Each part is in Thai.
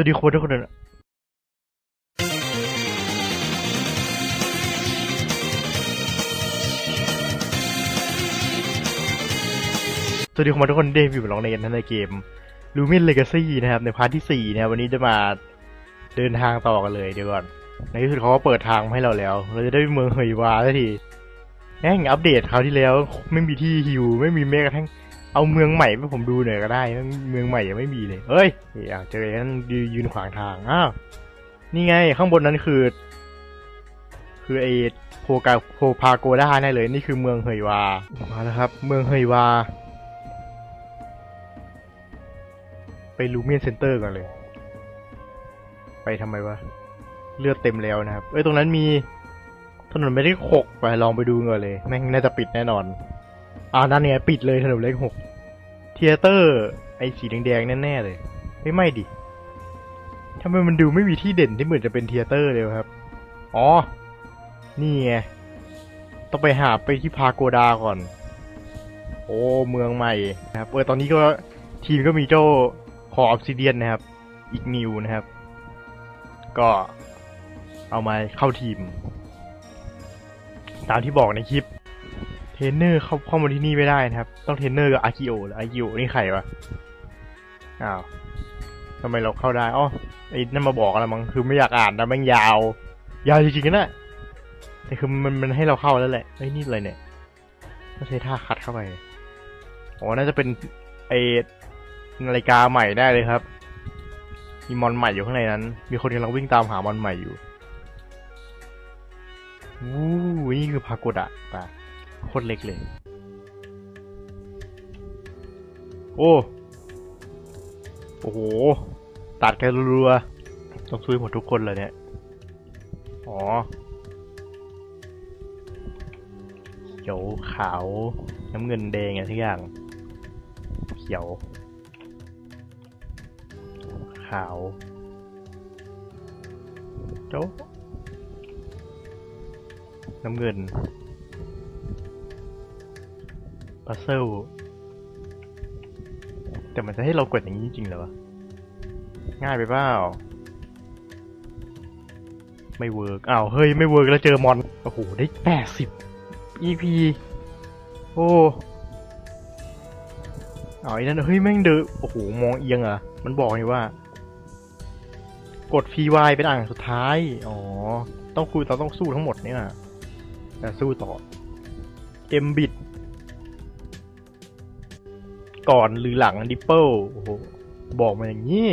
วัสดีคนทุกคนนะสวัสดีคนทุกคนเดวิดร้องในกันในเกมลูมินเลกาซี่นะครับในพาร์ทที่สี่นะครับวันนี้จะมาเดินทางต่อกันเลยเดี๋ยวก่อน ในที่สุดเขาก็เปิดทางมาให้เราแล้ว เราจะได้เมืองเฮยวาสักทีแม่งอัปเดตคราวที่แล้ว ไม่มีที่ฮิวไม่มีแม้กระทั่ง เอาเมืองใหม่ให้ผมดูหน่อยก็ได้แม่งเมืองใหม่ยังไม่มีเลยเฮ้ยอยากเจอกันยืนขวางทางอ้าวนี่ไงข้างบนนั้นคือ คือไอโพกาโพพาโกด้าแน่เลย นี่คือเมืองเฮยวามาแล้วครับ เมืองเฮยวา ไปลูเมียนเซ็นเตอร์ก่อนเลย ไปทำไมวะเลือดเต็มแล้วนะครับ เอ้ยตรงนั้นมี ถนนไม่ได้หกไปลองไปดูก่อนเลยแม่งน่าจะปิดแน่นอน อ่านั่นเนี่ยปิดเลยถนนเลขหกเทเตอร์ ไอ้สีแดงๆแน่ๆเลยไม่ไม่ดิทำไมมันดูไม่มีที่เด่นที่เหมือนจะเป็นเทเตอร์เลยวะครับ อ๋อ นี่ไง ต้องไปหาไปที่พาโกดาก่อน โอ้ เมืองใหม่นะครับ เออ ตอนนี้ก็ทีมก็มีเจ้าคอออฟซิเดียนนะครับ อีกนิวนะครับ ก็เอามาเข้าทีม ตามที่บอกในคลิป รนเนอร์เข้าเข้ามาที่นี่ไม่ได้นะครับ ต้องเทรนเนอร์กับอากิโอหรืออากิโอนี่ใครวะ อ้าวทำไมเราเข้าได้อ๋อไอ้นั่นมาบอกอะไรมั้งคือไม่อยากอ่านนะมันยาว ยาวจริงๆนะแต่คือมันมันให้เราเข้าแล้วแหละไอ้นี่อะไรเนี่ยต้องใช้ท่าคัดเข้าไปอ๋อน่าจะเป็นไอ้นาฬิกาใหม่ได้เลยครับมีมอนใหม่อยู่ข้างในนั้น มีคนกำลังวิ่งตามหามอนใหม่อยู่วู้นี่คือพาโกดะไป โคตรเล็กเลย โอ้ โอ้โห ตัดกันรัวๆต้องช่วยหมดทุกคนเลยเนี่ย อ๋อเขียวขาว น้ำเงินแดงอะไรทุกอย่าง เขียว ขาวโจ๊ะน้ำเงิน พัซเซิลแต่มันจะให้เรากดอย่างนี้จริงๆเหรอวะ ง่ายไปเปล่า ไม่เวิร์กอ้าว เฮ้ย ไม่เวิร์กแล้วเจอมอน โอ้โห ได้แปดสิบ EP โอ้เอาไอ้นั่น เฮ้ย แม่งเดือโอ้โห มองเอียงเหรอะ มันบอกนี่ว่า กด PY เป็นอ่างสุดท้าย อ๋อ ต้องคุยเราต้องสู้ทั้งหมดเนี่ยแต่สู้ต่อ M bit ก่อนหรือหลังดิปเปิลโอ้โหบอกมาอย่างนี้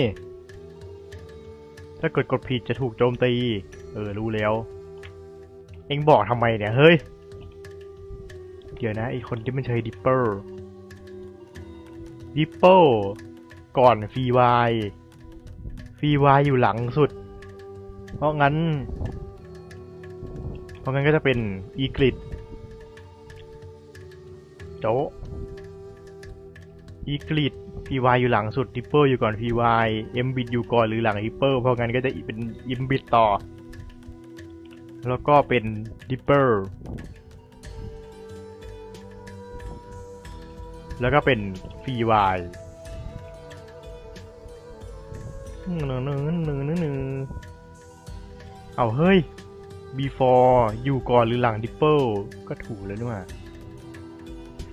ถ้ากดกดผิดจะถูกโจมตี เออ รู้แล้ว เอ็งบอกทำไมเนี่ย เฮ้ย เดี๋ยวนะไอคนที่มันใช้ดิปเปิลดิปเปิลก่อนฟรีวายฟรีวายอยู่หลังสุด เพราะงั้น เพราะงั้นก็จะเป็นอีกริดโจะ อีกริด PY อยู่หลังสุดดิปเปอร์อยู่ก่อน PY M bit อยู่ก่อนหรือหลังดิปเปอร์เพราะงั้นก็จะเป็น M bit ต่อ แล้วก็เป็นดิปเปอร์แล้วก็เป็น PY หนึ่งหนึ่งหนึ่งหนึ่งหนึ่งเอาเฮ้ย before อยู่ก่อนหรือหลังดิปเปอร์ก็ถูกแล้วนี่หว่า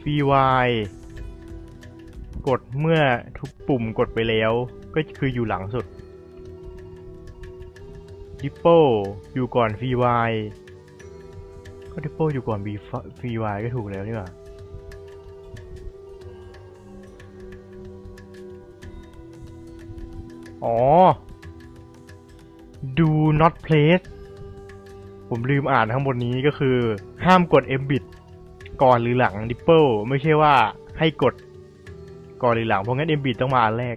PY กดเมื่อทุกปุ่มกดไปแล้วก็คืออยู่หลังสุดดิปเปิลอยู่ก่อน VY ก็ดิปเปิลอยู่ก่อน VY ก็ถูกแล้วนี่หว่าอ๋อ do not place ผมลืมอ่านข้างบนนี้ก็คือ ห้ามกด M bit ก่อนหรือหลังดิปเปิลไม่ใช่ว่าให้กด ก่อนหรือหลังเพราะงั้น M bit ต้องมาอันแรก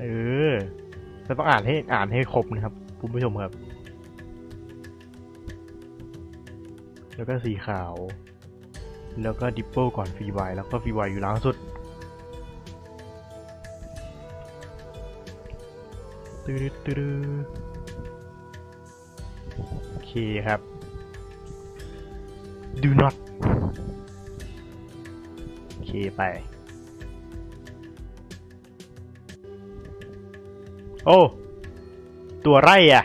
เออเราต้องอ่านให้อ่านให้ครบนะครับคุณผู้ชมครับ แล้วก็สีขาว แล้วก็ดิปเปิลก่อนฟรีไวแล้วก็ฟรีไวอยู่หลังสุดตื้อตื้อโอเคครับ do not โอ เคไป โอ้ ตัวไรอะ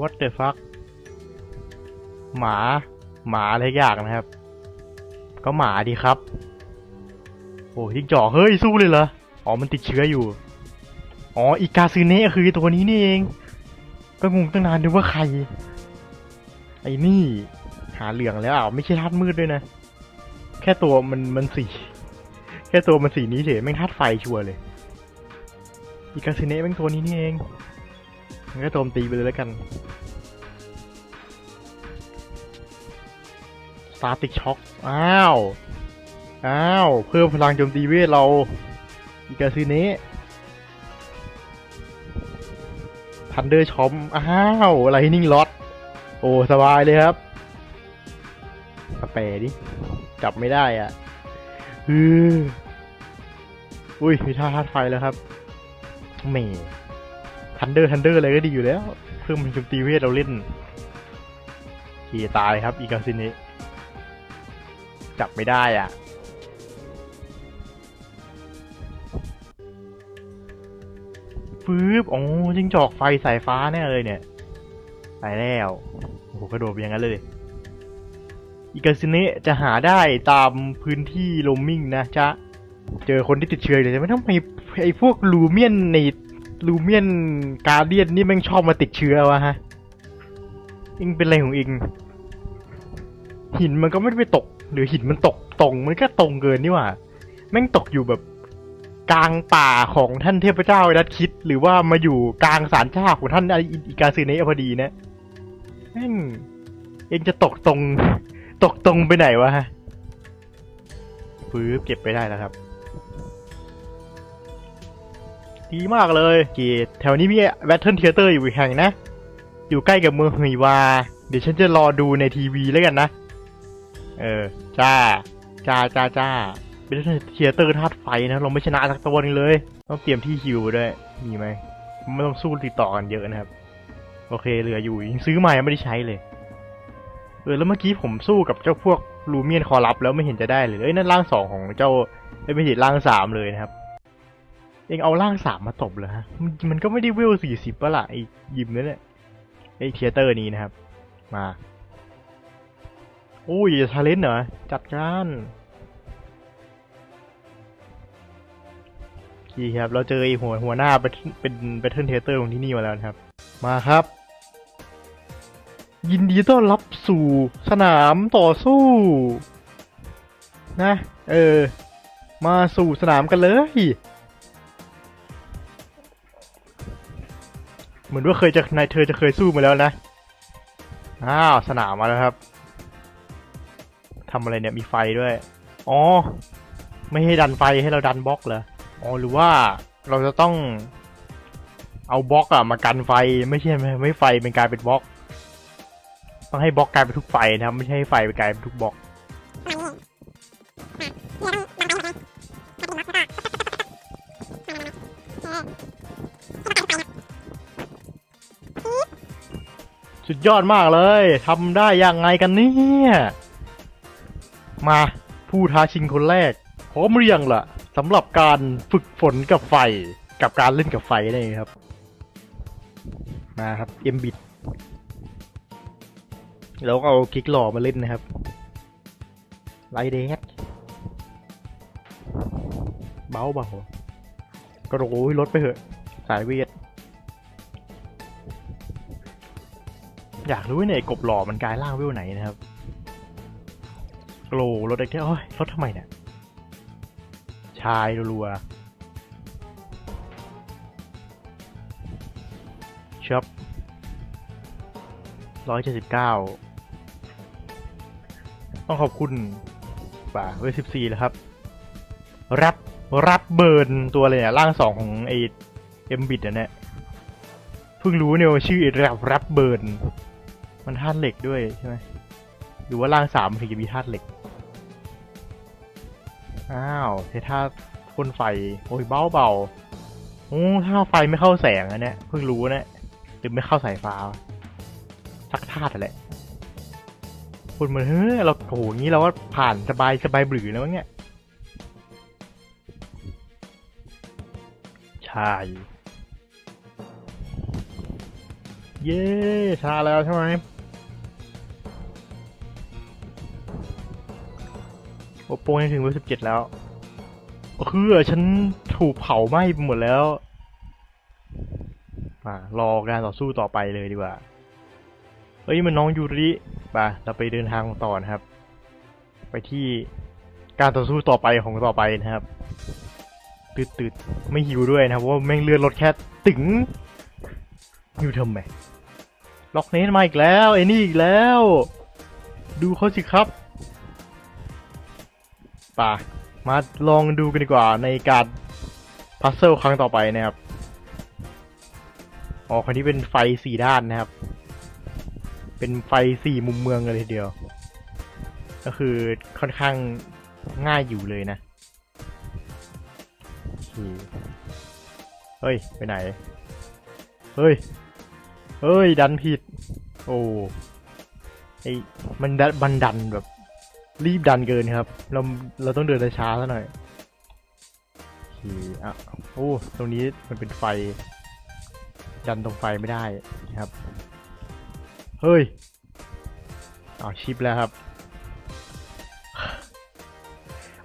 what the fuck หมา หมาอะไรยางนะครับ ก็หมาดีครับ โอ้จิ้งจอเฮ้ย สู้เลยเหรอ อ๋อ มันติดเชื้ออยู่ อ๋อ อีกาซึเนะคือตัวนี้นี่เอง ก็งงตั้งนานดูว่าใคร ไอ้นี่ หาเหลืองแล้วอะไม่ใช่ธาตุมืดด้วยนะ แค่ตัวมันมันสี แค่ตัวมันสีนี้เฉยแม่งธาตุไฟชัวร์เลย อีกาซึเนะแม่งตัวนี้นี่เองมันก็โจมตีไปเลยแล้วกันสตาร์ติกช็อคอ้าว อ้าว เพิ่มพลังโจมตีเวทเราอีกาซึเนะทันเดอร์ชอม อ้าว อะไลนิ่งล็อต โอ้ สบายเลยครับ สเปรดิ จับไม่ได้อะอืออุ้ยมีท่าธาตุไฟแล้วครับเมทันเดอร์ทันเดอร์อะไรก็ดีอยู่แล้ว เพิ่มมันโจมตีเวทเราเล่นขี่ตายครับ อีกาซินนี้จับไม่ได้อะ ฟืบโอ้จิงจอกไฟสายฟ้าแน่เลยเนี่ย ไปแล้ว โอ้โหกระโดดอย่างนั้นเลย อีกาซิเนะจะหาได้ตามพื้นที่โรมมิ่งนะจ๊ะ เจอคนที่ติดเชื้อเลยไม่ต้องไปไอ้พวกลูเมียนในลูเมียนกาเดียนนี่แม่งชอบมาติดเชื้อวะฮะ อิงเป็นอะไรของอิง หินมันก็ไม่ไปตก หรือหินมันตกตรงมันก็ตรงเกินนี่หว่า แม่งตกอยู่แบบกลางป่าของท่านเทพเจ้าไอ้นัดคิด หรือว่ามาอยู่กลางศาลเจ้าของท่านไอ้อีกาซึเนะพอดีนะแม่งเองจะตกตรง ตกตรงไปไหนวะฮะฟื้เก็บไปได้แล้วครับ ดีมากเลยเกีแถวนี้มีแบทเทิลเทเตอร์อยู่อีกแห่งนะ อยู่ใกล้กับเมืองหึยวา เดี๋ยวฉันจะรอดูในทีวีแล้วกันนะ เออ จ้า จ้าจ้าจ้าเป็นเทเตอร์ธาตุไฟนะ เราไม่ชนะสักตัวนึงเลย ต้องเตรียมที่ฮิวด้วย มีไหม ไม่ต้องสู้ติดต่อกันเยอะนะครับ โอเค เหลืออยู่ยังซื้อมายังไม่ได้ใช้เลย เออแล้วเมื่อกี้ผมสู้กับเจ้าพวกลูเมียนคอรับแล้วไม่เห็นจะได้เลยเอ้ยนั่นร่างสองของเจ้าเอ้ไม่ใช่ร่างสามเลยนะครับเองเอาร่างสามมาตบเหรอฮะมันมันก็ไม่ได้เวลสี่สิบปะล่ะไอ้ยิมนั่นแหละไอ้เทเตอร์นี้นะครับ มาโอ้ยจะทาเลนเหรอจัดการโอเคครับ เราเจอไอ้หัวหัวหน้าเป็นเป็นแบทเทิลเทเตอร์ของที่นี่มาแล้วนะครับ มาครับ ยินดีต้อนรับสู่สนามต่อสู้ นะ เออ มาสู่สนามกันเลย เหมือนว่าเคยจะนายเธอจะเคยสู้มาแล้วนะ อ้าว สนามมาแล้วครับทำอะไรเนี่ยมีไฟด้วย อ๋อ ไม่ให้ดันไฟให้เราดันบล็อกเหรอ อ๋อ หรือว่าเราจะต้องเอาบล็อกอะมากันไฟไม่ใช่ไม่ไม่ไฟเป็นกลายเป็นบล็อก ต้องให้บล็อกกลายเป็นทุกไฟนะครับ ไม่ใช่ให้ไฟเป็นกลายเป็นทุกบล็อกสุดยอดมากเลยทำได้ยังไงกันเนี่ยมาผู้ท้าชิงคนแรกพร้อมหรือยังล่ะสำหรับการฝึกฝนกับไฟกับการเล่นกับไฟนี่ครับ มาครับเอ็มบิด แล้วก็เอากิ๊กหล่อมาเล่นนะครับไลเดสเบาเบากระโดดรถไปเถอะ สายเวท อยากรู้ว่าเนี่ยไอ้กบหล่อมันกลายร่างเวลไหนนะครับโกลรถไอ้แค่โอ้ยรถทำไมเนี่ย ชายรัวๆช็อปร้อยเจ็ดสิบเก้า ต้องขอบคุณป่าเวสิบสี่แล้วครับ รับรับเบิร์นตัวอะไรเนี่ยร่างสองของไอเอ็มบิดเนี่ยเพิ่งรู้เนี่ยว่าชื่อรับรับเบิร์นมันธาตุเหล็กด้วยใช่ไหมหรือว่าร่างสามถึงจะมีธาตุเหล็ก อ้าวใช้ธาตุพ่นไฟ โอ้ยเบาเบาโอ้ถ้าไฟไม่เข้าแสงอันเนี้ยเพิ่งรู้นะหรือไม่เข้าสายฟ้าสักธาตุแหละ คนเหมือนเฮ้ยเราโหงี้เราว่าผ่านสบายสบายบรือแล้วมั้งเนี่ยใช่เย้ชนะแล้วใช่ไหมโอโปงยังถึงเวอร์สิบเจ็ดแล้วคือฉันถูกเผาไหม้ไปหมดแล้วมารอการต่อสู้ต่อไปเลยดีกว่าเอ้ยมันน้องยูริ ไปเราไปเดินทางต่อนะครับ ไปที่การต่อสู้ต่อไปของต่อไปนะครับตืดตืดๆไม่หิวด้วยนะครับว่าแม่งเลือดลดแค่ตึงหิวทำไมล็อกเนสมาอีกแล้วไอ้นี่อีกแล้ว ดูเขาสิครับป่ะมาลองดูกันดีกว่าในการพัซเซิลครั้งต่อไปนะครับอ๋อคราวนี้เป็นไฟสี่ด้านนะครับ เป็นไฟสี่มุมเมืองกันเลยทีเดียว ก็คือค่อนข้างง่ายอยู่เลยนะเฮ้ย ไปไหน เฮ้ย เฮ้ย ดันผิด โอ้ไอมันดันมันดันแบบ รีบดันเกินครับ เราเราต้องเดินช้าซะหน่อยโอเคอะโอ้ตรงนี้มันเป็นไฟ ดันตรงไฟไม่ได้นะครับ เฮ้ยอาชิปแล้วครับ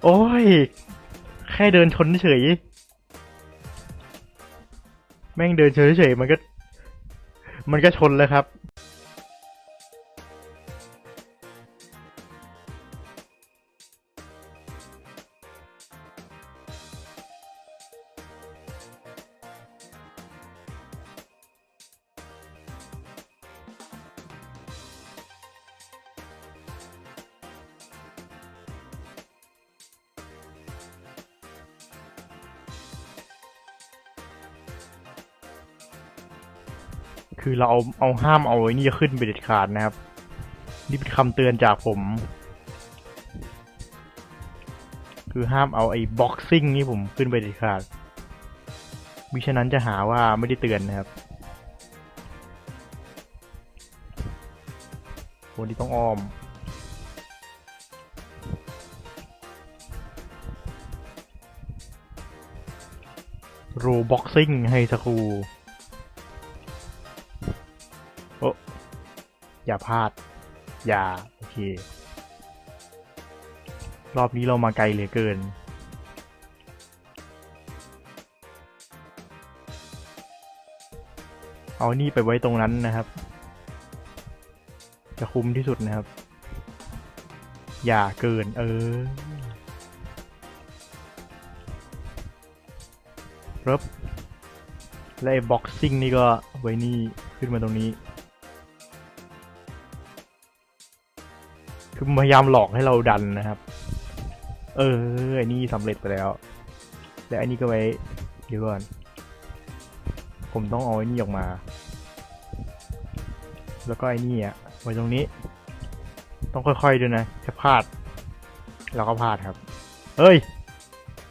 โอ้ย แค่เดินชนเฉย แม่งเดินเฉยเฉยมันก็ มันก็ชนแล้วครับ คือเราเอาเอาห้ามเอาไอ้นี่ขึ้นไปเด็ดขาดนะครับ นี่เป็นคำเตือนจากผม คือห้ามเอาไอ้บ็อกซิ่งนี่ผมขึ้นไปเด็ดขาดมิฉะนั้นจะหาว่าไม่ได้เตือนนะครับวันนี้ต้องอ้อมโรบ็อกซิ่งให้สัก อย่าพลาด อย่า โอเค รอบนี้เรามาไกลเหลือเกิน เอานี่ไปไว้ตรงนั้นนะครับ จะคุ้มที่สุดนะครับ อย่าเกิน เออรับและไอ้บ็อกซิ่งนี่ก็ไว้นี่ขึ้นมาตรงนี้ คือพยายามหลอกให้เราดันนะครับ เออไอ้นี่สำเร็จไปแล้ว และไอ้นี่ก็ไว้เดี๋ยวก่อน ผมต้องเอาไอ้นี่ออกมา แล้วก็ไอ้นี่อะไว้ตรงนี้ ต้องค่อยๆด้วยนะถ้าพลาด เราก็พลาดครับ เฮ้ย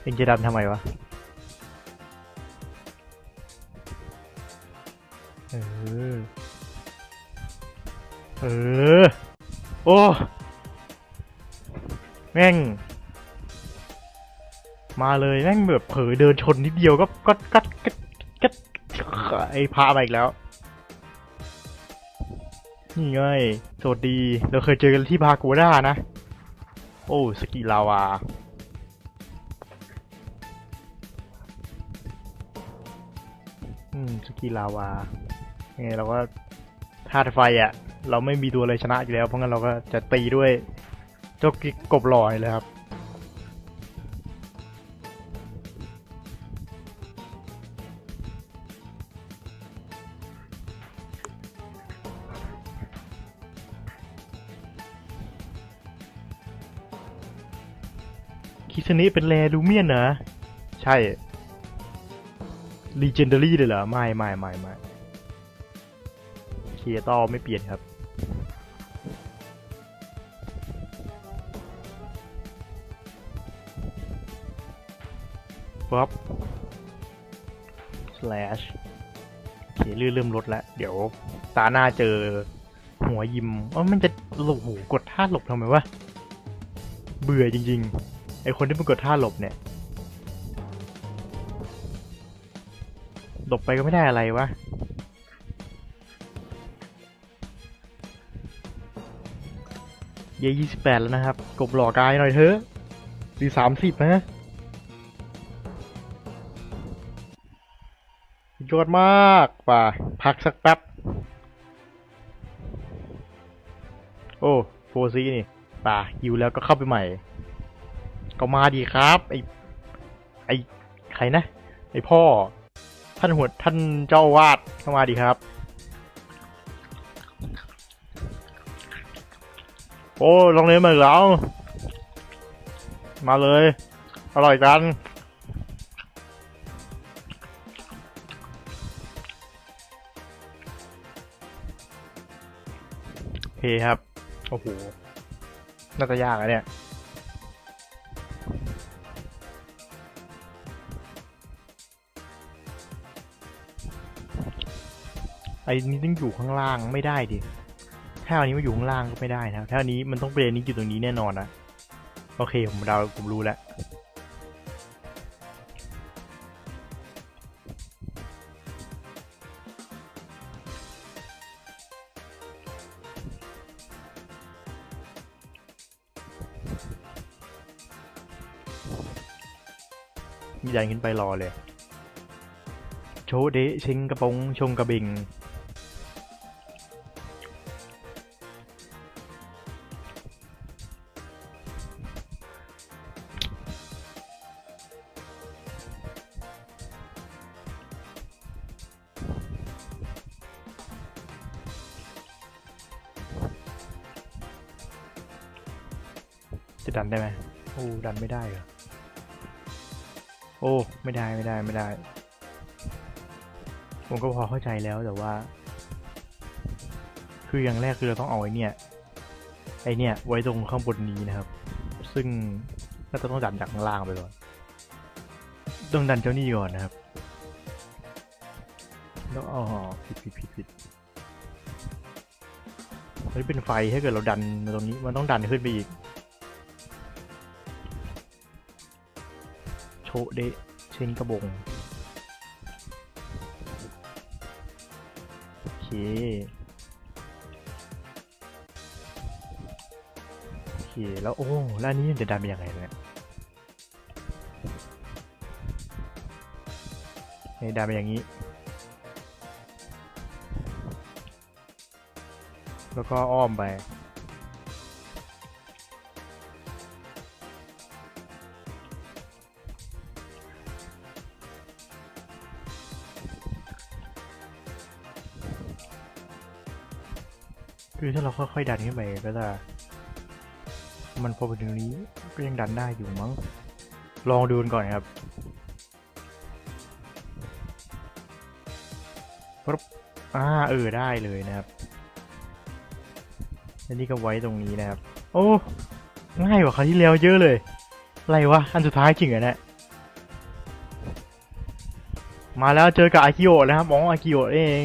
เองจะดันทำไมวะเออ เออ โอ้ แม่ง มาเลยแม่งแบบเผลอเดินชนนิดเดียวก็ก็ก็ก็ก็ไอ้พามาอีกแล้ว นี่ไงสวัสดีเราเคยเจอกันที่พากูด้านะ โอ้สกีลาวาอืมสกีลาวาไงเราก็ธาตุไฟอะ่ะ เราไม่มีตัวอะไรชนะอยู่แล้ว เพราะงั้นเราก็จะตีด้วย เจ้ากิ๊กกบลอยเลยครับคิสนิเป็นแรลูเมียนเหรอ ใช่ Legendary เลยเหรอ ไม่ไม่ไม่ไม่เคียตอไม่เปลี่ยนครับ slash โอเคเรื่อเริ่มลดแล้ว เดี๋ยวตาหน้าเจอหัวยิมเออมันจะหลบหูกดท่าหลบทำไมวะ เบื่อจริงๆ ไอคนที่มันกดท่าหลบเนี่ย หลบไปก็ไม่ได้อะไรวะเย่ยี่สิบแปดแล้วนะครับ กบหลอกายหน่อยเถอะดีสามสิบนะ ยอดมากป่ะพักสักแป๊บ โอ้โฟซีนี่ป่ะหิวแล้วก็เข้าไปใหม่ ก็มาดีครับ ไอไอใครนะ ไอพ่อ ท่านหัวท่านเจ้าวาดเข้ามาดีครับโอ้ลองเรียนมาอีกแล้ว มาเลย อร่อยกัน เคครับ โอ้โห น่าจะยากอะเนี่ยไอ้นี้ต้องอยู่ข้างล่างไม่ได้ดิ ถ้าอันนี้มาอยู่ข้างล่างก็ไม่ได้นะถ้าอันนี้มันต้องเป็นอันนี้อยู่ตรงนี้แน่นอนนะ โอเคผมเดาผมรู้แล้ว นขึ้นไปรอเลย โชเดะเชงกระปงชงกระบิง จะดันได้ไหมโอ้ดันไม่ได้เหรอ อ้ไม่ได้ไม่ได้ไม่ได้ ผมก็พอเข้าใจแล้วแต่ว่า คืออย่างแรกคือเราต้องเอาไอ้เนี่ยไอเนี่ยไว้ตรงข้างบนนี้นะครับ ซึ่งน่าจะต้องดันจากข้างล่างไปก่อนต้องดันเจ้านี่ก่อนนะครับแล้วอ๋อผิดผิดผิดผิดเฮ้ยเป็นไฟถ้าเกิดเราดันตรงนี้มันต้องดันขึ้นไปอีก เดะเชนกระบง โอเค โอเค แล้วโอ้แล้วนี้จะดันไปยังไงเนี่ยเนี่ยดันไปอย่างนี้ แล้วก็อ้อมไป คือถ้าเราค่อยๆดันขึ้นไปก็จะ มันพอไปถึงนี้ก็ยังดันได้อยู่มั้ง ลองดูกันก่อนครับปั๊บอ่าเออได้เลยนะครับอันนี้ก็ไว้ตรงนี้นะครับ โอ้ง่ายกว่าครั้งที่แล้วเยอะเลยอะไรวะอันสุดท้ายจริงเหรอเนี่ยมาแล้วเจอกับอากิโอะนะครับอ๋ออากิโอะเอง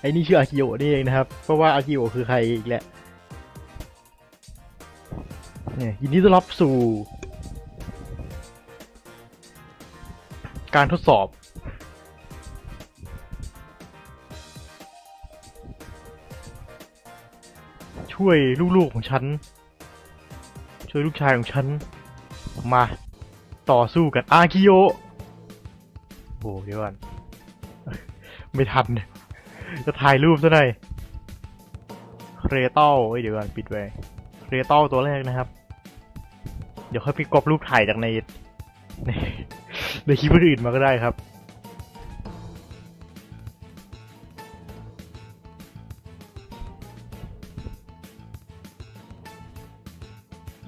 ไอ้นี่ชื่ออากิโอนี่เองนะครับ เพราะว่าอากิโอคือใครอีกแหละเนี่ยยินดีต้อนรับสู่ การทดสอบ ช่วยลูกๆของฉัน ช่วยลูกชายของฉัน มาต่อสู้กันอากิโอโอ้เดี๋ยวก่อนไม่ทัน จะถ่ายรูปซะหน่อยเครเตัลเอ้ยเดี๋ยวก่อนปิดไว้เครเตัลตัวแรกนะครับ เดี๋ยวค่อยไปกรอบรูปถ่ายจากในในในคลิปอื่นมาก็ได้ครับ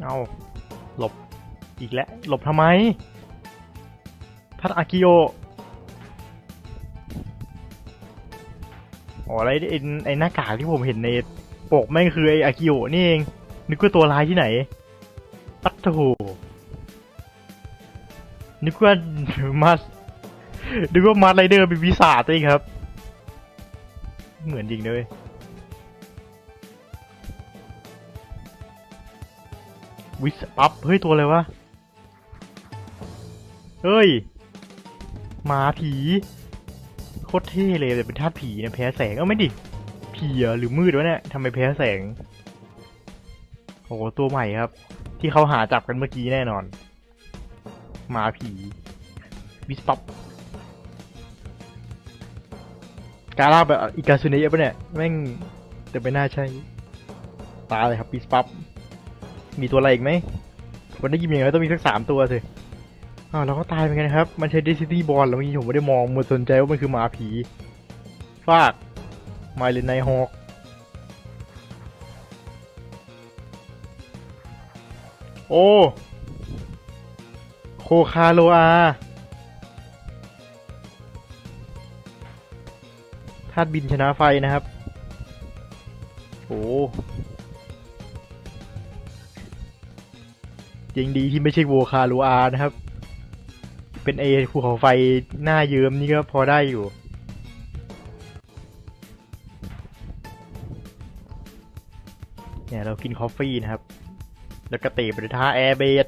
เอาหลบอีกแล้ว หลบทำไมท่านอากิโอ อ๋ออะไรไอ้ไอ้หน้ากากที่ผมเห็นในปกแม่งคือไอ้อากิโอนี่เอง นึกว่าตัวร้ายที่ไหนปัตโถนึกว่ามาสนึกว่ามาสไรเดอร์เป็นวิสาตัวเองครับ เหมือนจริงเลยวิสปับเฮ้ย ตัวอะไรวะ เฮ้ยหมาผี โคตรเท่เลยแต่เป็นธาตุผีนะแพ้แสงเอ้าไม่ดิผีหรอหรือมืดวะเนี่ยทำไมแพ้แสงโอ้ตัวใหม่ครับ ที่เขาหาจับกันเมื่อกี้แน่นอนหมาผีวิสปับกาล่าแบบอีกาซูเนะปะเนี่ยแม่งแต่ไม่น่าใช่ตาเลยครับวิสปับมีตัวอะไรอีกไหมวันนี้ยิมยังไงต้องมีสักสามตัวสิ อ้าวเราก็ตายเหมือนกันครับ มันใช้เดซิตี้บอลแล้วเมื่อกี้ผมไม่ได้มองมัวสนใจว่ามันคือหมาผีฟากไมเลนไนฮอกโอ้โคคาโลอาธาตุบินชนะไฟนะครับ โอ้ยังดีที่ไม่ใช่โวคาโลอานะครับ เป็นเอภูเขาไฟหน้าเยิ้มนี่ก็พอได้อยู่ เนี่ยเรากินคอฟฟี่นะครับ แล้วก็เตะไปด้วยท่าแอร์เบส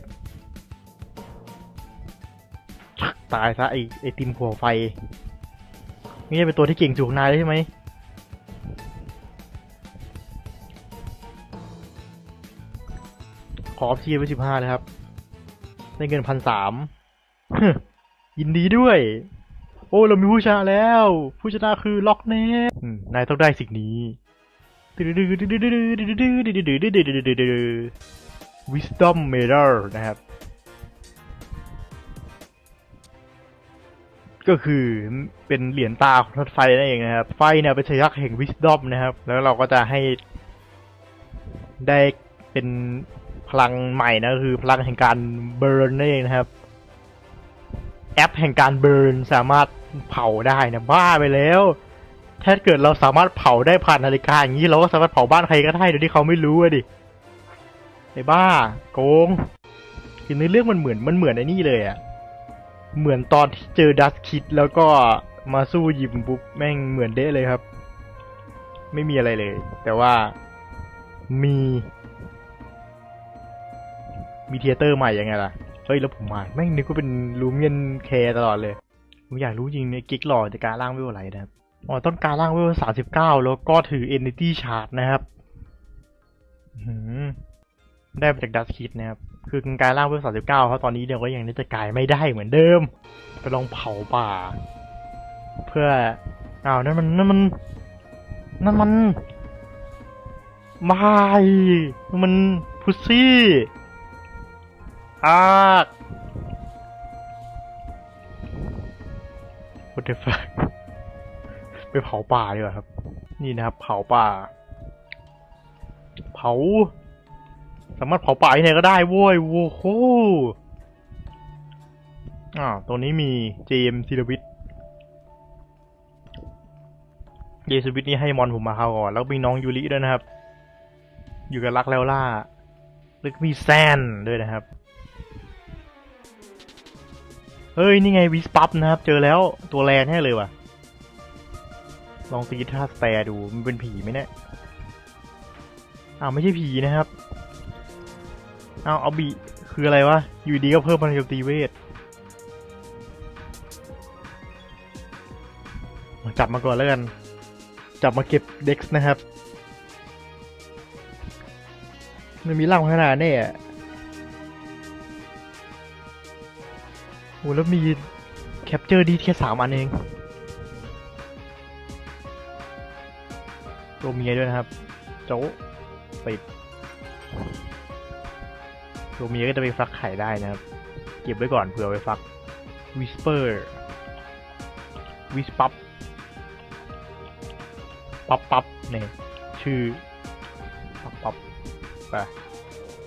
ตายซะไอไอติมหัวไฟ นี่เป็นตัวที่เก่งสุดของนายใช่ไหมขอออฟชีไปสิบห้าเลยครับ ได้เงินพันสาม ยินดีด้วย โอ้ เรามีผู้ชนะแล้ว ผู้ชนะคือล็อกเนตนายต้องได้สิ่งนี้ Wisdom Mirror นะครับ ก็คือเป็นเหรียญตาของรถไฟนั่นเองนะครับ ไฟเนี่ยเป็นสัญลักษณ์แห่ง Wisdom นะครับ แล้วเราก็จะให้ได้เป็นพลังใหม่นะคือพลังแห่งการเบิร์นนั่นเองนะครับ แอปแห่งการเบิร์นสามารถเผาได้นะบ้าไปแล้ว ถ้าเกิดเราสามารถเผาได้ผ่านนาฬิกาอย่างนี้เราก็สามารถเผาบ้านใครก็ได้โดยที่เขาไม่รู้อะดิไอ้บ้า โกงคือในเรื่องมันเหมือนมันเหมือนไอ้นี่เลยอะเหมือนตอนที่เจอดัสคิดแล้วก็มาสู้ยิมปุ๊บแม่งเหมือนเด้เลยครับ ไม่มีอะไรเลย แต่ว่ามี มีเทเตอร์ใหม่ยังไงล่ะ ฮ้ยแล้วผมมาแม่งนึกว่าเป็นลูเมียนแคตลอดเลยผมอยากรู้จริงเนี่ยกิกหล่อจะการล่างเวลอะไรนะครับอ๋อต้องการล่างเวลสามสิบเก้าแล้วก็ถือ Entity Chart นะครับหือได้มาจากดัสคิดนะครับ คือการล่างเวลสามสิบเก้าเพราะตอนนี้เนี่ยก็ยังน่าจะกลายไม่ได้เหมือนเดิม ไปลองเผาป่า เพื่ออ้าวนั่นมันนั่นมันนั่นมันไม่มันมันพุซ อาก What the fuck ไปเผาป่าดีกว่าครับ นี่นะครับ เผาป่า เผา สามารถเผาป่าที่ไหนก็ได้โว้ยโว้โหอ่าตรงนี้มีเจมซิลวิทเจมซิลวิทนี่ให้มอนผมมาคราวก่อน แล้วมีน้องยูริด้วยนะครับ อยู่กับรักแล้วล่าแล้วก็มีแซนด้วยนะครับ เฮ้ย นี่ไงวิสปับนะครับ เจอแล้วตัวแรงแน่เลยว่ะ ลองตีท่าสแตร์ดู มันเป็นผีไหมเนี่ยอ้าวไม่ใช่ผีนะครับอ้าวเอาบีคืออะไรวะ อยู่ดีก็เพิ่มพลังโจมตีเวทมาจับมาก่อนแล้วกัน จับมาเก็บเด็กส์นะครับ มันมีร่างขนาดแน่ โอ้แล้วมีแคปเจอร์ดีแค่สามอันเอง ตัวเมียด้วยนะครับ โจ๊ะปิดตัวเมียก็จะไปฟักไข่ได้นะครับ เก็บไว้ก่อนเผื่อไว้ฟัก Whisper Whisp ปั๊บปับปับเนี่ยชื่อปับปับไป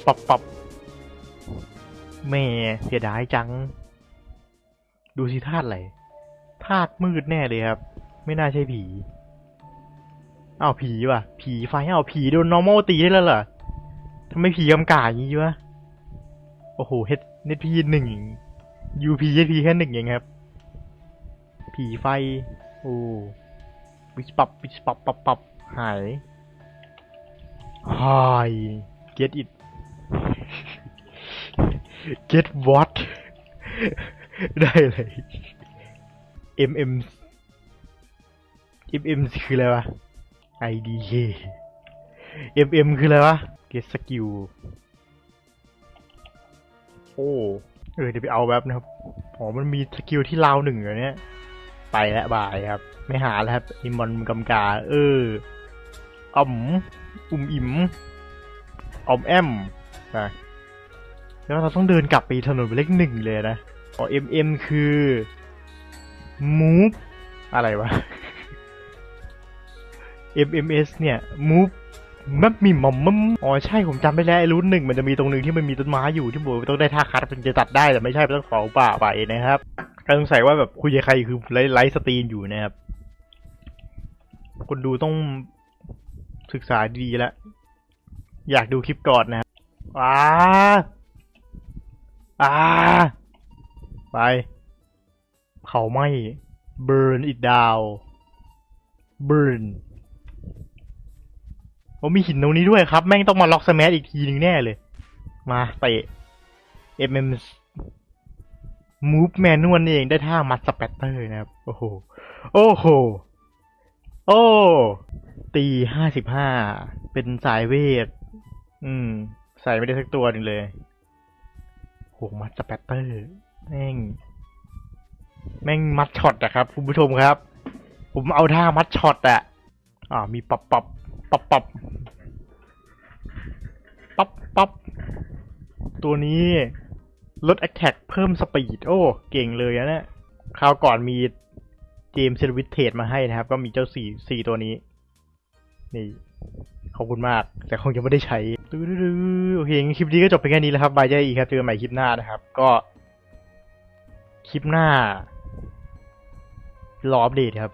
ปับปับแม่เสียดายจัง ดูสิธาตุอะไรธาตุมืดแน่เลยครับ ไม่น่าใช่ผีอ้าวผีว่ะ ผีไฟอ้าวผีโดน normal ตีได้แล้วเหรอทำไมผีกำกาอย่างนี้วะ โอ้โหเฮดเน็ตพีหนึ่งยูพีเฮดพีแค่หนึ่งเองครับ ผีไฟ โอ้วิสปับวิสปับปับปับหายหาย get it get what ได้เลย mm MM คืออะไรวะ IDK MM คืออะไรวะ Get Skill โอ้เออเดี๋ยวไปเอาแป๊บนะครับอ๋อมันมีสกิลที่ราวหนึ่งเหรอเนี่ย ไปแล้วบายครับ ไม่หาแล้วครับอิมอนกำกา เอออ่อมอุ่มอิ่มอ่อมแอมไปแล้วเราต้องเดินกลับไปถนนหมายเลขหนึ่งเลยนะ อ๋อ MM คือ move อะไรวะ MMS เนี่ย move มัมีหมอมมัมอ๋อใช่ผมจำได้แล้วไอ้รุ่นหนึ่งมันจะมีตรงหนึ่งที่มันมีต้นไม้อยู่ที่บอกว่าต้องได้ท่าคัดเป็นจะตัดได้แต่ไม่ใช่ต้องขอป่าไปนะครับก็สงสัยว่าแบบคุยกับใครคือไลฟ์ไลฟ์สตรีมอยู่นะครับคนดูต้องศึกษาดีแล้ว อยากดูคลิปก่อนนะครับอ้าอ้า ไปเผาไหม้ burn it down burn ผมมีหินตรงนี้ด้วยครับ แม่งต้องมาล็อกสแมชอีกทีหนึ่งแน่เลย มาเตะ MM move manual เองได้ท่ามัดสเปตเตอร์นะครับ โอ้โห โอ้โห โอ้ ตีห้าสิบห้า เป็นสายเวท อืม ใส่ไม่ได้สักตัวหนึ่งเลย โห มัดสเปตเตอร์ แม่ง แม่งมัดช็อตอะครับคุณผู้ชมครับ ผมเอาท่ามัดช็อตอะอ่า มีปับปับปับปับปับปับตัวนี้ลด Attack เพิ่มสปีด โอ้ เก่งเลยนะเนี่ยคราวก่อนมีเจมส์เซนวิทเทดมาให้นะครับ ก็มีเจ้าสี่สี่ตัวนี้ นี่ขอบคุณมาก แต่คงจะไม่ได้ใช้ตื้อๆโอเคงั้นคลิปนี้ก็จบไปแค่นี้แล้วครับบายใจอีกครับเจอกันใหม่คลิปหน้านะครับ ก็ คลิปหน้ารออัปเดตครับ